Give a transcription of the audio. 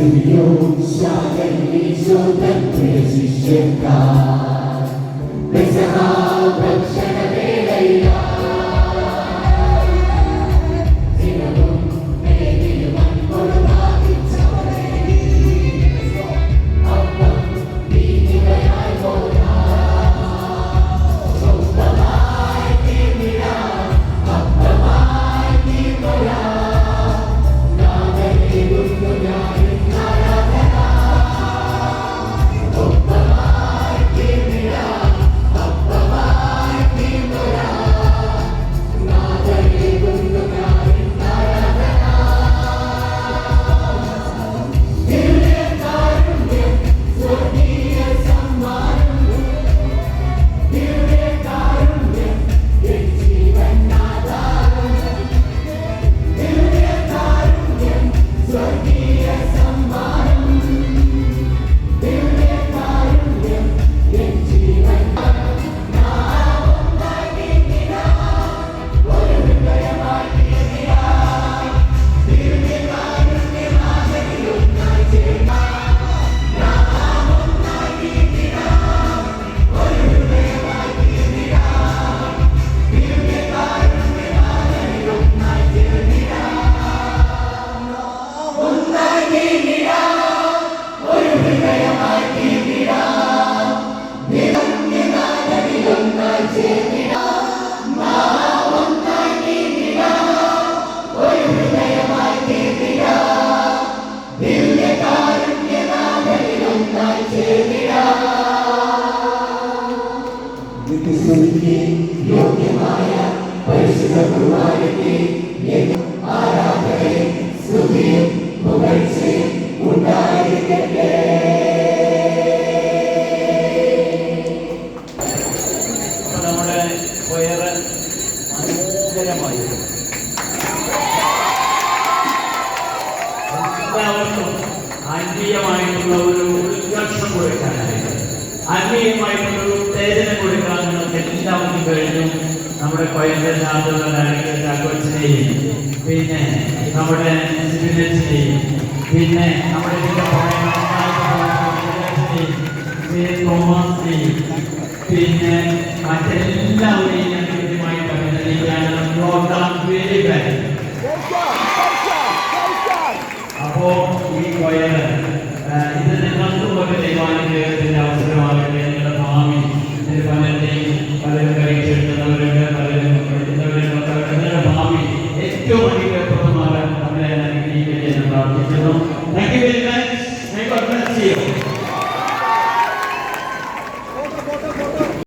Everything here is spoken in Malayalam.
Symbiote Mission that praises Shekar. They say how നിത്യസ്തുതിക്ക് യോഗ്യമായ പരിശുദ്ധ കുർബാനയ്ക്ക് ആരാധനയും സ്തുതിയും പുകഴ്ചയും ഉണ്ടായിരിക്കട്ടെ. നമ്മുടെ കൊയറ് മനോഹരമായി എല്ലാവർക്കും ആത്മീയമായിട്ടുള്ള ഒരു ഉത്കർഷം കൊടുക്കാനായിട്ട് ആത്മീയമായിട്ടുള്ള ഒരു ഉത്തേജനം കൊടുക്കാൻ നിങ്ങൾക്ക് എല്ലാവർക്കും കഴിഞ്ഞു. നമ്മുടെ ശാന്തകളായിട്ട് ചാക്കോച്ചിനെയും പിന്നെ നമ്മുടെ സിബിനച്ചിനെയും പിന്നെ നമ്മുടെ തോമസിനെയും പിന്നെ മറ്റെല്ലാവരെയും ഞാൻ കൃത്യമായിട്ട് അഭിനന്ദിക്കുകയാണ്. പ്രോഗ്രാം വെരി വെൽ അപ്പോ ഈ കൊയർ